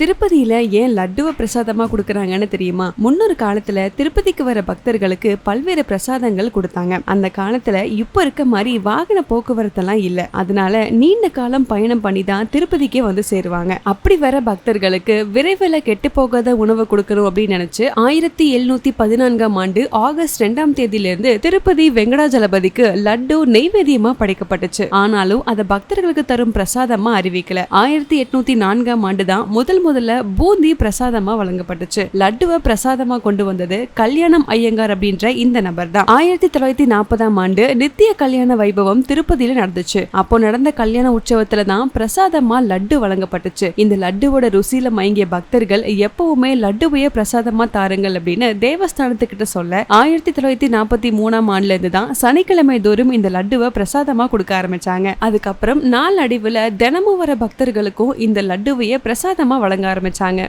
திருப்பதியில ஏன் லட்டுவை பிரசாதமா கொடுக்கறாங்கன்னு தெரியுமா? முன்னொரு காலத்துல திருப்பதிக்கு வர பக்தர்களுக்கு பல்வேறு பிரசாதங்கள் கொடுத்தாங்க. அந்த காலத்துல இப்ப இருக்க மாதிரி வாகன போக்குவரத்தெல்லாம் இல்ல. அதனால நீண்ட காலம் பயணம் பண்ணி தான் திருப்பதிக்கே வந்து சேருவாங்க. அப்படி வர பக்தர்களுக்கு விரைவில் கெட்டு போகாத உணவு கொடுக்கணும் அப்படின்னு நினைச்சு ஆயிரத்தி எழுநூத்தி பதினான்காம் ஆண்டு ஆகஸ்ட் ரெண்டாம் தேதியில இருந்து திருப்பதி வெங்கடாஜலபதிக்கு லட்டு நெய்வேதியமா படைக்கப்பட்டுச்சு. ஆனாலும் அதை பக்தர்களுக்கு தரும் பிரசாதமா அறிவிக்கல. ஆயிரத்தி எட்நூத்தி நான்காம் ஆண்டு தான் முதல் முதல்ல பூந்தி பிரசாதமா வழங்கப்பட்டுச்சு. லட்டுவை பிரசாதமா கொண்டு வந்தது கல்யாணம் ஐயங்கார் அப்படின்ற இந்த நபர் தான் ஆயிரத்தி தொள்ளாயிரத்தி நாற்பதாம் ஆண்டு நித்திய கல்யாண வைபவம் திருப்பதியில நடந்துச்சு. அப்போ நடந்த கல்யாண உற்சவத்துல தான் பிரசாதமா லட்டு வழங்கப்பட்டுச்சு. இந்த லட்டுவோட ருசியில மயங்கிய பக்தர்கள் எப்பவுமே லட்டுவைய பிரசாதமா தாருங்கள் அப்படின்னு தேவஸ்தானத்துக்கிட்ட சொல்ல ஆயிரத்தி தொள்ளாயிரத்தி நாற்பத்தி மூணாம் ஆண்டுல இருந்து தான் சனிக்கிழமை தோறும் இந்த லட்டுவை பிரசாதமா கொடுக்க ஆரம்பிச்சாங்க. அதுக்கப்புறம் நாள் அடிவுல தினமும் வர பக்தர்களுக்கும் இந்த லட்டுவைய பிரசாதமா வழங்க ஆரம்பிச்சாங்க.